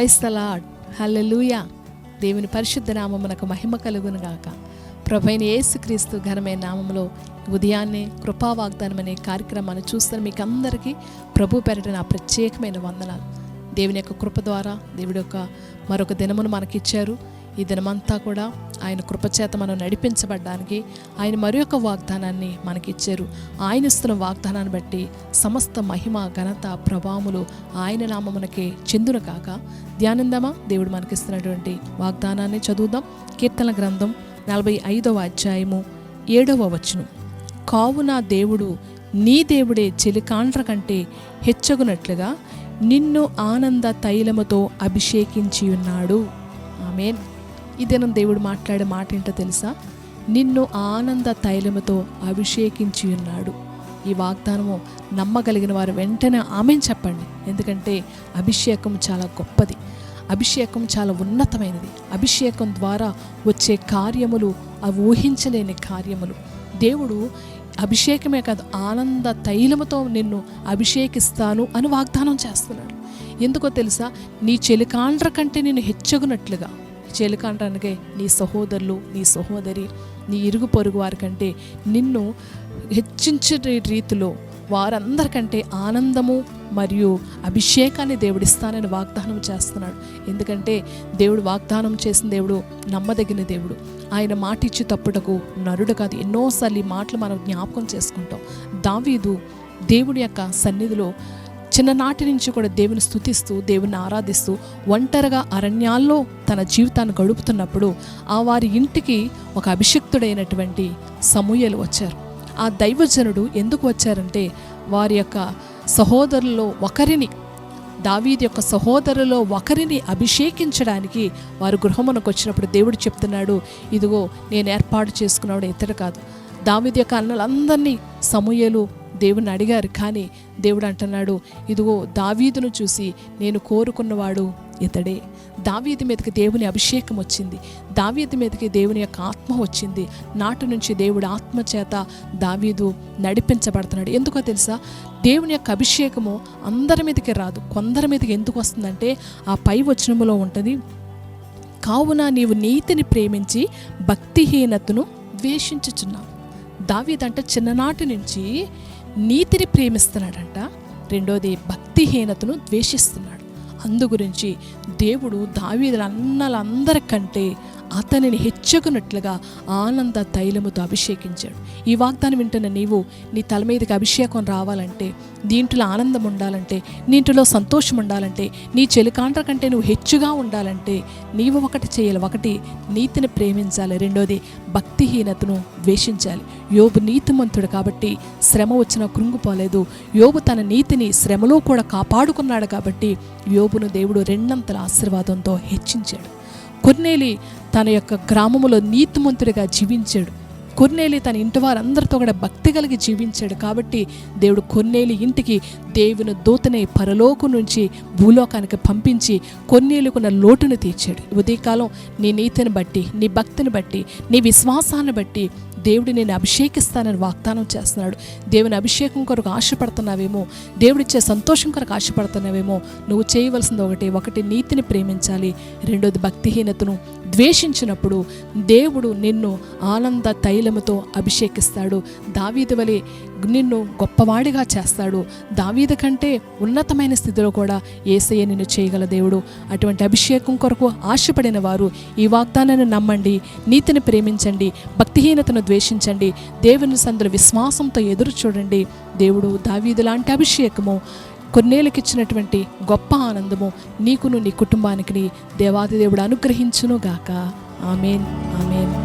క్రైస్తలాడ్ హల్లెలూయా. దేవుని పరిశుద్ధ నామమునకు మహిమ కలుగును గాక. ప్రభైన యేసుక్రీస్తు ఘనమైన నామములో ఉదయాన్నే కృపా వాగ్దానం అనే కార్యక్రమాన్ని చూస్తున్న మీకు అందరికీ ప్రభు పెరట నా ప్రత్యేకమైన వందనాలు. దేవుని యొక్క కృప ద్వారా దేవుడి యొక్క మరొక దినమును మనకిచ్చారు. ఈ దినమంతా కూడా ఆయన కృపచేత మనం నడిపించబడ్డానికి ఆయన మరి యొక్క వాగ్దానాన్ని మనకిచ్చారు. ఆయన ఇస్తున్న వాగ్దానాన్ని బట్టి సమస్త మహిమ ఘనత ప్రభావములు ఆయన నామమునకే చెందును కాక ధ్యానందమా? దేవుడు మనకిస్తున్నటువంటి వాగ్దానాన్ని చదువుదాం. కీర్తన గ్రంథం నలభై ఐదవ అధ్యాయము ఏడవ వచనం. కావున దేవుడు నీ దేవుడే చెలికాండ్ర కంటే హెచ్చగునట్లుగా నిన్ను ఆనంద తైలముతో అభిషేకించి ఉన్నాడు ఆమెన్. ఈ దినం దేవుడు మాట్లాడే మాట ఏంటో తెలుసా? నిన్ను ఆనంద తైలముతో అభిషేకించి ఉన్నాడు. ఈ వాగ్దానము నమ్మగలిగిన వారు వెంటనే ఆమె చెప్పండి. ఎందుకంటే అభిషేకం చాలా గొప్పది. అభిషేకం చాలా ఉన్నతమైనది. అభిషేకం ద్వారా వచ్చే కార్యములు అవి ఊహించలేని కార్యములు. దేవుడు అభిషేకమే కాదు ఆనంద తైలముతో నిన్ను అభిషేకిస్తాను అని వాగ్దానం చేస్తున్నాడు. ఎందుకో తెలుసా? నీ చెలికాండ్ర కంటే నేను హెచ్చగునట్లుగా. చెలికాండ్ర నీ సహోదరులు నీ సహోదరి నీ ఇరుగు పొరుగు వారి కంటే నిన్ను హెచ్చించే రీతిలో వారందరికంటే ఆనందము మరియు అభిషేకాన్ని దేవుడిస్తానని వాగ్దానం చేస్తున్నాడు. ఎందుకంటే దేవుడు వాగ్దానం చేసిన దేవుడు నమ్మదగిన దేవుడు. ఆయన మాట ఇచ్చి తప్పుటకు నరుడు కాదు. ఎన్నోసార్లు ఈ మాటలు మనం జ్ఞాపకం చేసుకుంటాం. దావీదు దేవుడి యొక్క సన్నిధిలో చిన్ననాటి నుంచి కూడా దేవుని స్థుతిస్తూ దేవుని ఆరాధిస్తూ ఒంటరిగా అరణ్యాల్లో తన జీవితాన్ని గడుపుతున్నప్పుడు ఆ వారి ఇంటికి ఒక అభిషిక్తుడైనటువంటి సమూయలు వచ్చారు. ఆ దైవజనుడు ఎందుకు వచ్చారంటే వారి యొక్క సహోదరుల్లో ఒకరిని దావీది యొక్క సహోదరులో ఒకరిని అభిషేకించడానికి వారు గృహమునకు వచ్చినప్పుడు దేవుడు చెప్తున్నాడు ఇదిగో నేను ఏర్పాటు చేసుకున్నాడు ఇతడు కాదు. దావీది యొక్క అన్నలందరినీ సమూయలు దేవుని అడిగారు కానీ దేవుడు అంటున్నాడు ఇదిగో దావీదును చూసి నేను కోరుకున్నవాడు ఇతడే. దావీది మీదకి దేవుని అభిషేకం వచ్చింది. దావీది మీదకి దేవుని యొక్క ఆత్మ వచ్చింది. నాటి నుంచి దేవుడి ఆత్మ చేత దావీదు నడిపించబడుతున్నాడు. ఎందుకో తెలుసా? దేవుని యొక్క అభిషేకము అందరి మీదకి రాదు. కొందరి మీదకి ఎందుకు వస్తుందంటే ఆ పై వచనములో ఉంటుంది కావున నీవు నీతిని ప్రేమించి భక్తిహీనతను ద్వేషించుచున్నావు. దావీదంటే చిన్ననాటి నుంచి నీతిని ప్రేమిస్తున్నాడంట. రెండోది భక్తిహీనతను ద్వేషిస్తున్నాడు. అందు గురించి దేవుడు దావీదుల అన్నలందరికంటే అతనిని హెచ్చకున్నట్లుగా ఆనంద తైలముతో అభిషేకించాడు. ఈ వాగ్దానం వింటున్న నీవు నీ తల మీదకి అభిషేకం రావాలంటే దీంట్లో ఆనందం ఉండాలంటే నీటిలో సంతోషం ఉండాలంటే నీ చెలికాండ్ర కంటే నువ్వు హెచ్చుగా ఉండాలంటే నీవు ఒకటి చేయాలి. ఒకటి నీతిని ప్రేమించాలి. రెండోది భక్తిహీనతను ద్వేషించాలి. యోబు నీతిమంతుడు కాబట్టి శ్రమ వచ్చినా కృంగిపోలేదు. యోబు తన నీతిని శ్రమలో కూడా కాపాడుకున్నాడు కాబట్టి యోబును దేవుడు రెండంతల ఆశీర్వాదంతో హెచ్చించాడు. కొన్నేలి తన యొక్క గ్రామములో నీతిమంతుడిగా జీవించాడు. కొన్నేలి తన ఇంటి వారందరితో కూడా భక్తి కలిగి జీవించాడు. కాబట్టి దేవుడు కొన్నేలి ఇంటికి దేవుని దూతనే పరలోకం నుంచి భూలోకానికి పంపించి కొన్నేలుకున్న లోటును తీర్చాడు. ఉదయకాలం నీ నీతిని బట్టి నీ భక్తిని బట్టి నీ విశ్వాసాన్ని బట్టి దేవుడు నేను అభిషేకిస్తానని వాగ్దానం చేస్తున్నాడు. దేవుని అభిషేకం కొరకు ఆశపడుతున్నావేమో? దేవుడిచ్చే సంతోషం కొరకు ఆశపడుతున్నావేమో? నువ్వు చేయవలసింది ఒకటి ఒకటి నీతిని ప్రేమించాలి. రెండోది భక్తిహీనతను ద్వేషించినప్పుడు దేవుడు నిన్ను ఆనంద తైలముతో అభిషేకిస్తాడు. దావీదు వలె నిన్ను గొప్పవాడిగా చేస్తాడు. దావీదు కంటే ఉన్నతమైన స్థితిలో కూడా ఏసయ్య నిన్ను చేయగల దేవుడు. అటువంటి అభిషేకం కొరకు ఆశపడిన వారు ఈ వాగ్దానాన్ని నమ్మండి నీతిని ప్రేమించండి భక్తిహీనతను ద్వేషించండి దేవుని సందులో విశ్వాసంతో ఎదురు చూడండి. దేవుడు దావీదు లాంటి అభిషేకము కొన్నేళ్ళకిచ్చినటువంటి గొప్ప ఆనందము నీకును నీ కుటుంబానికి దేవాది దేవుడు అనుగ్రహించును గాక ఆమెన్. ఆమెన్.